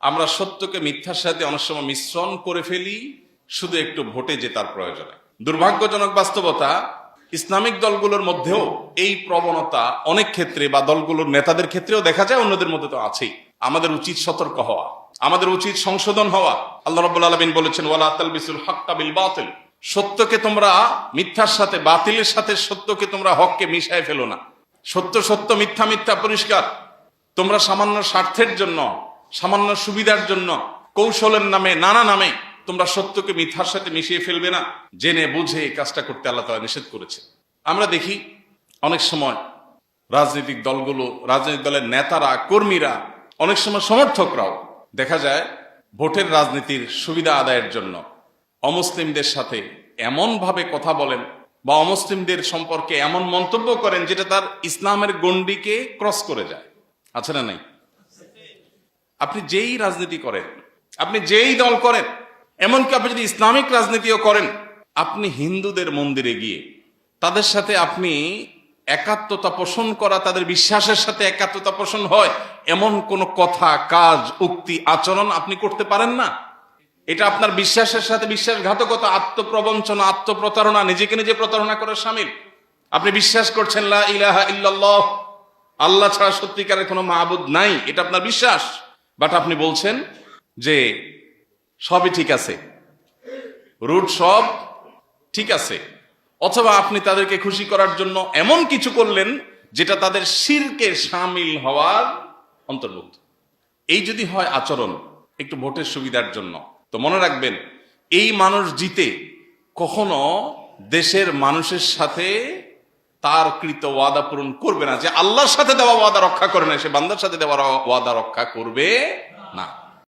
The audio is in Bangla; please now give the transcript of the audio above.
আমরা সত্যকে মিথ্যার সাথে অনেক সময় মিশ্রণ করে ফেলি, শুধু একটু ভোটে জেতার প্রয়োজনে। দুর্ভাগ্যজনক বাস্তবতা, ইসলামিক দলগুলোর মধ্যেও এই প্রবণতা অনেক ক্ষেত্রে বা দলগুলোর নেতাদের ক্ষেত্রেও দেখা যায়, অন্যদের মধ্যে তো আছেই। আমাদের উচিত সতর্ক হওয়া, আমাদের উচিত সংশোধন হওয়া। আল্লাহ রব্বুল আলমিন বলেছেন, ওয়ালা তালবিসুল বিল বাতিল। সত্যকে তোমরা মিথ্যার সাথে, বাতিলের সাথে সত্যকে তোমরা হককে মিশায় ফেলো না। সত্য সত্য, মিথ্যা মিথ্যা পরিষ্কার। তোমরা সামান্য স্বার্থের জন্য সামান্য সুবিধার জন্য কৌশলের নামে, নানা নামে তোমরা সত্যকে মিথ্যার সাথে মিশিয়ে ফেলবে না। জেনে বুঝে এই কাজটা করতে আল্লাহ তালা নিষেধ করেছে আমরা দেখি অনেক সময় রাজনৈতিক দলগুলো, রাজনৈতিক দলের নেতারা, কর্মীরা, অনেক সময় সমর্থকরাও দেখা যায় ভোটের রাজনীতির সুবিধা আদায়ের জন্য অমুসলিমদের সাথে এমনভাবে কথা বলেন বা অমুসলিমদের সম্পর্কে এমন মন্তব্য করেন যেটা তার ইসলামের গণ্ডিকে ক্রস করে যায়। আছে না নাই? আপনি যেই রাজনীতি করেন, আপনি যেই দল করেন, এমনকি আপনি যদি ইসলামিক রাজনীতিও করেন, আপনি হিন্দুদের মন্দিরে গিয়ে তাদের সাথে আপনি একাত্মতা পোষণ করা, তাদের বিশ্বাসের সাথে একাত্মতা পোষণ হয়, এমন কোন কথা, কাজ, উক্তি, আচরণ আপনি করতে পারেন না। এটা আপনার বিশ্বাসের সাথে বিশ্বাসঘাতকতা, আত্মপ্রবঞ্চনা, আত্মপ্রতারণা, নিজেকে নিজে প্রতারণা করার সামিল। আপনি বিশ্বাস করছেন, লা ইলাহা ইল্লাল্লাহ, আল্লাহ ছাড়া সত্যিকারের কোনো মাহবুদ নাই, এটা আপনার বিশ্বাস। বাট আপনি বলছেন যে সবই ঠিক আছে। রুট সব ঠিক আছে। অথবা আপনি তাদেরকে খুশি করার জন্য এমন কিছু করলেন যেটা তাদের শিরকে সামিল হওয়ার অন্তর্ভুক্ত। এই যদি হয় আচরণ একটু ভোটের সুবিধার জন্য। তো মনে রাখবেন, এই মানুষ জিতে কখনো দেশের মানুষের সাথে তার কৃত ওয়াদা পূরণ করবে না। যে আল্লাহর সাথে দেওয়া ওয়াদা রক্ষা করে না, সে বান্দার সাথে দেওয়া ওয়াদা রক্ষা করবে না।